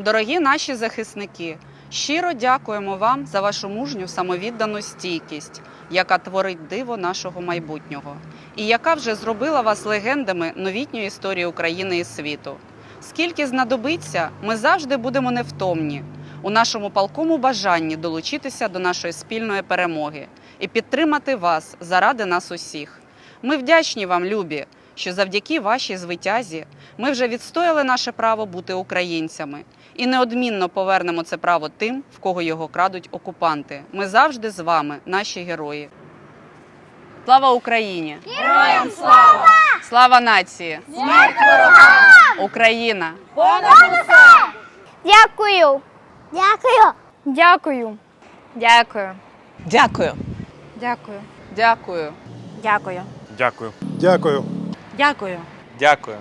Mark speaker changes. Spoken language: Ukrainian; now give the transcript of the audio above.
Speaker 1: Дорогі наші захисники, щиро дякуємо вам за вашу мужню самовіддану стійкість, яка творить диво нашого майбутнього, і яка вже зробила вас легендами новітньої історії України і світу. Скільки знадобиться, ми завжди будемо невтомні у нашому палкому бажанні долучитися до нашої спільної перемоги і підтримати вас заради нас усіх. Ми вдячні вам, любі, що завдяки вашій звитязі ми вже відстояли наше право бути українцями і неодмінно повернемо це право тим, в кого його крадуть окупанти. Ми завжди з вами, наші герої. Слава Україні!
Speaker 2: Героям слава!
Speaker 1: Слава нації!
Speaker 2: Смерть ворогам!
Speaker 1: Україна!
Speaker 2: Понад усе!
Speaker 3: Дякую. Дякую. Дякую. Дякую.
Speaker 4: Дякую.
Speaker 3: Дякую.
Speaker 1: Дякую!
Speaker 3: Дякую.
Speaker 5: Дякую.
Speaker 6: Дякую.
Speaker 3: Дякую.
Speaker 5: Дякую.